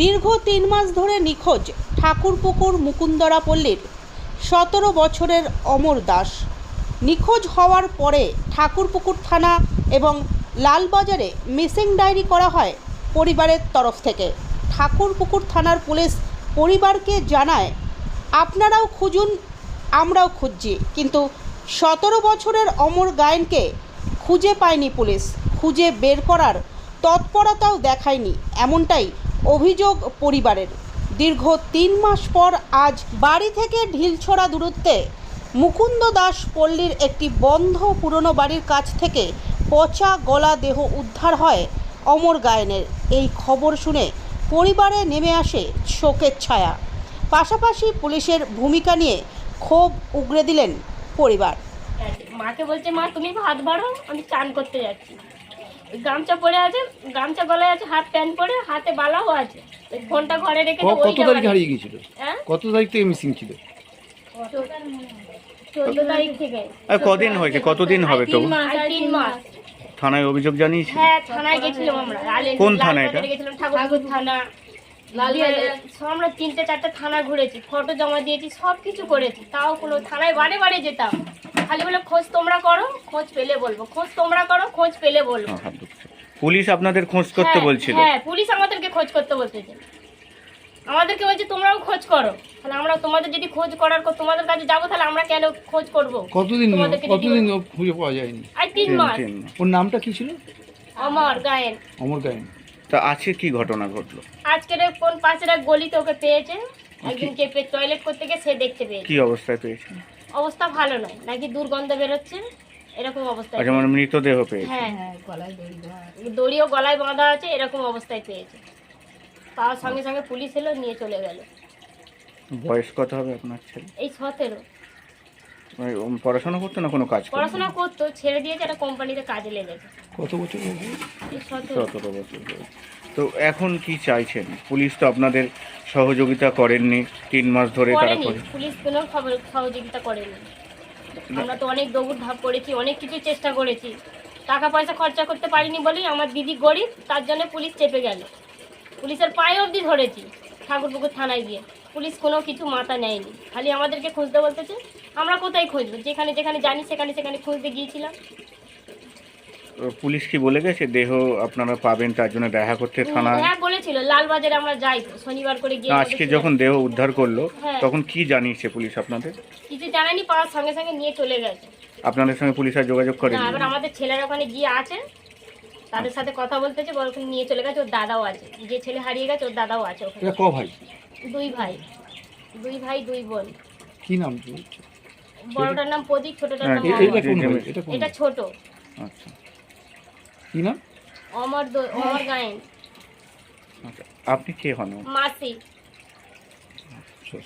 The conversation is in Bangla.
দীর্ঘ তিন মাস ধরে নিখোঁজ ঠাকুরপুকুর মুকুন্দরা পল্লীর সতেরো বছরের অমর দাস। নিখোঁজ হওয়ার পরে ঠাকুরপুকুর থানা এবং লালবাজারে মিসিং ডায়েরি করা হয় পরিবারের তরফ থেকে। ঠাকুরপুকুর থানার পুলিশ পরিবারকে জানায়, আপনারাও খুঁজুন, আমরাও খুঁজছি। কিন্তু সতেরো বছরের অমর গায়নকে খুঁজে পায়নি পুলিশ। খুঁজে বের করার তৎপরতাও দেখায়নি, এমনটাই অভিযোগ পরিবারের। দীর্ঘ তিন মাস পর আজ বাড়ি থেকে ঢিলছড়া দূরত্বে মুকুন্দ দাস পল্লীর একটি বন্ধ পুরনো বাড়ির কাছ থেকে পচা গলা দেহ উদ্ধার হয় অমর গায়নের। এই খবর শুনে পরিবারে নেমে আসে শোকের ছায়া। পাশাপাশি পুলিশের ভূমিকা নিয়ে ক্ষোভ উগরে দিলেন পরিবার। মাকে বলছে, মা, তুমি ভাত বাড়ো, আমি চান করতে যাচ্ছি। গামছা পরে আছে গামছা গলায় আছে হাফ প্যান্ট পরে হাতে বালাও আছে। ফোনটা ঘরে রেখে কত তারিখ হারিয়ে গিয়েছিল? হ্যাঁ? কত তারিখ থেকে মিসিং ছিল? চোদ্দ তারিখ থেকে। আর কদিন হয়েছে? কতদিন হবে তিন মাস থানায় অভিযোগ জানিয়েছে? হ্যাঁ থানায় গেছিলাম আমরা। কোন থানা এটা? গেছিলাম ঠাকুরপুর থানা। আমরা তিনটে চারটে থানা ঘুরেছি। ফটো জমা দিয়েছি সব কিছু করেছি। তাও কোনো থানায় বারে বারে যেতাম। খালি বলে খোঁজ তোমরা করো খোঁজ পেলে বলব। খোঁজ তোমরা করো খোঁজ পেলে বলব। হ্যাঁ। পুলিশ আপনাদের খোঁজ করতে হ্যাঁ, বলছিল। হ্যাঁ পুলিশ আমাদেরকে খোঁজ করতে বলতেছে। আমাদেরকে বলছে তোমরাও খোঁজ করো। তাহলে আমরা তোমাদের যদি খোঁজ করার ক- তোমাদের কাছে যাব তাহলে আমরা কেন খোঁজ করব? কতদিন কতদিন খুঁজে পাওয়া যায়নি? আর তিন তিন- মাস। ওর নামটা কি ছিল? অমর গায়েন। অমর গায়েন। তা আজকে কি ঘটনা ঘটলো? আজকের কোন পাশের এক গলিতে ওকে পেয়েছে। একদিন চেপে টয়লেট করতে গিয়ে সে দেখতে পেয়েছে। কি অবস্থায় পেয়েছে? অবস্থা ভালো নয়। নাকি দুর্গন্ধ বেরোচ্ছে? এরকম অবস্থায় আচ্ছা মানে মৃতদেহ পেয়েছে। হ্যাঁ দড়িও গলায় বাঁধা আছে এরকম অবস্থায় পেয়েছে। পাওয়ার সঙ্গে সঙ্গে পুলিশ এলো নিয়ে চলে গেল। বয়স কত হবে আপনার ছেলে? এই সতেরো। পড়াশোনা করতো না কোনো কাজ পড়াশোনা করতো ছেড়ে দিয়েছে একটা কোম্পানিতে কাজে লেগেছে কত বছর সতেরো। বছর তো এখন কি চাইছেন? পুলিশ তো আপনাদের সহযোগিতা করেননি তিন মাস ধরে তারা করে। পুলিশ কোনো সহযোগিতা করেনি। আমরা তো অনেক দৌড় ধাপ করেছি অনেক কিছু চেষ্টা করেছি। টাকা পয়সা খরচা করতে পারিনি বলেই আমার দিদি গরিব তার জন্য পুলিশ চেপে গেল। পুলিশের পায়ে অবধি ধরেছি ঠাকুরপুকুর থানায় গিয়ে। পুলিশ কোনো কিছু মাথা নেয়নি। খালি আমাদেরকে খুঁজতে বলতেছে আমরা কোথায় খুঁজবো? যেখানে যেখানে জানি সেখানে সেখানে খুঁজতে গিয়েছিলাম। পুলিশ কি বলে গেছে? দেহ আপনারা পাবেন তার জন্য দেখা করতে থানা হ্যাঁ বলেছিল। লালবাজারে আমরা যাই তো, শনিবার করে গিয়ে আজকে যখন দেহ উদ্ধার করল হ্যাঁ। তখন কি জানিয়েছে পুলিশ আপনাদের? কিছু জানানি পাওয়ার সঙ্গে সঙ্গে নিয়ে চলে গেছে। আপনাদের সঙ্গে পুলিশ আর যোগাযোগ করেনি? না এবার আমাদের ছেলেরা ওখানে গিয়ে আছে। তাদের সাথে কথা বলতেছে বল ওখানে নিয়ে চলে গেছে ওর দাদাও আছে। যে ছেলে হারিয়ে গেছে ওর দাদাও আছে ওখানে। ক ভাই? দুই ভাই। দুই ভাই দুই বোন। কি নাম? বড়টার নাম প্রদীপ ছোটটার নাম হ্যাঁ, অমর। এটা কোন ভাই? এটা কোন এটা ছোট। আচ্ছা। কি নাম? অমর দো- অমর গায়েন। আচ্ছা আপনি কে হন? মাসি। আচ্ছা।